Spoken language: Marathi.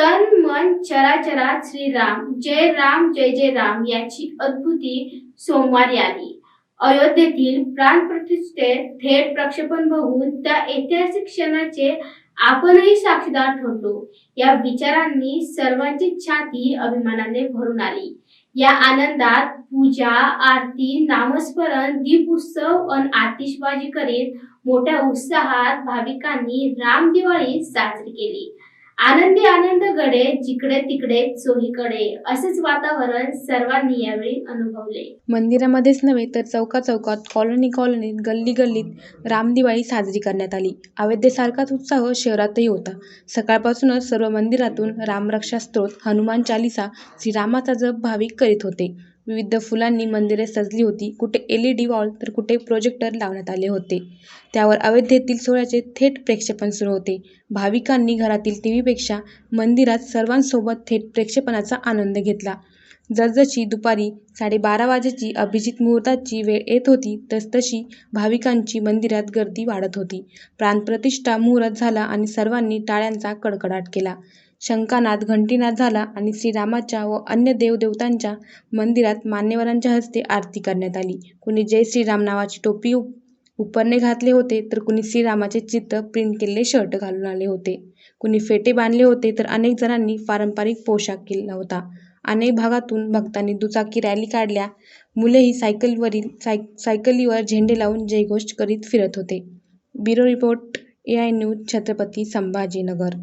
तन मन चराचरात श्रीराम जय राम जय जय राम. याची अद्भुती सोमवारी आली. अयोध्येतील प्राणप्रतिष्ठेत थेट प्रक्षेपण बघून त्या ऐतिहासिक क्षणाचे आपणही साक्षीदार ठरलो. या विचारांनी सर्वांची छाती अभिमानाने भरून आली. या आनंदात पूजा आरती नामस्मरण दीप उत्सव आतिषबाजी करीत मोठ्या उत्साहात भाविकांनी राम दिवाळी साजरी केली. आनंदी आनंद गडे जिकडे तिकडे चोहीकडे असेच वातावरण सर्वांनी यावेळी अनुभवले. मंदिरामध्येच नव्हे तर चौका चौकात कॉलनी कॉलनीत गल्ली गल्लीत रामदिवाळी साजरी करण्यात आली. अयोध्येसारखाच उत्साह शहरातही होता. सकाळपासूनच सर्व मंदिरातून रामरक्षा स्त्रोत हनुमान चालिसा श्रीरामाचा जप भाविक करीत होते. विविध फुलांनी मंदिरे सजली होती. कुठे एल ई डी वॉल तर कुठे प्रोजेक्टर लावण्यात आले होते. त्यावर अयोध्येतील सोहळ्याचे थेट प्रक्षेपण सुरू होते. भाविकांनी घरातील टी व्हीपेक्षा मंदिरात सर्वांसोबत थेट प्रक्षेपणाचा आनंद घेतला. जसजशी दुपारी साडेबारा वाजेची अभिजित मुहूर्ताची वेळ येत होती तसतशी भाविकांची मंदिरात गर्दी वाढत होती. प्राणप्रतिष्ठा मुहूर्त झाला आणि सर्वांनी टाळ्यांचा कडकडाट केला. शंखानाद घंटीनाद झाला आणि श्रीरामाच्या व अन्य देवदेवतांच्या मंदिरात मान्यवरांच्या हस्ते आरती करण्यात आली. कुणी जय श्रीराम नावाची टोपी उप उपरणे घातले होते तर कुणी श्रीरामाचे चित्र प्रिंट केलेले शर्ट घालून आले होते. कुणी फेटे बांधले होते तर अनेक जणांनी पारंपरिक पोशाख केला होता. अनेक भागातून भक्तांनी दुचाकी रॅली काढल्या. मुलेही सायकलवरील साय सायकलीवर झेंडे लावून जयघोष करीत फिरत होते. Bureau report A I news Chhatrapati Sambhajinagar.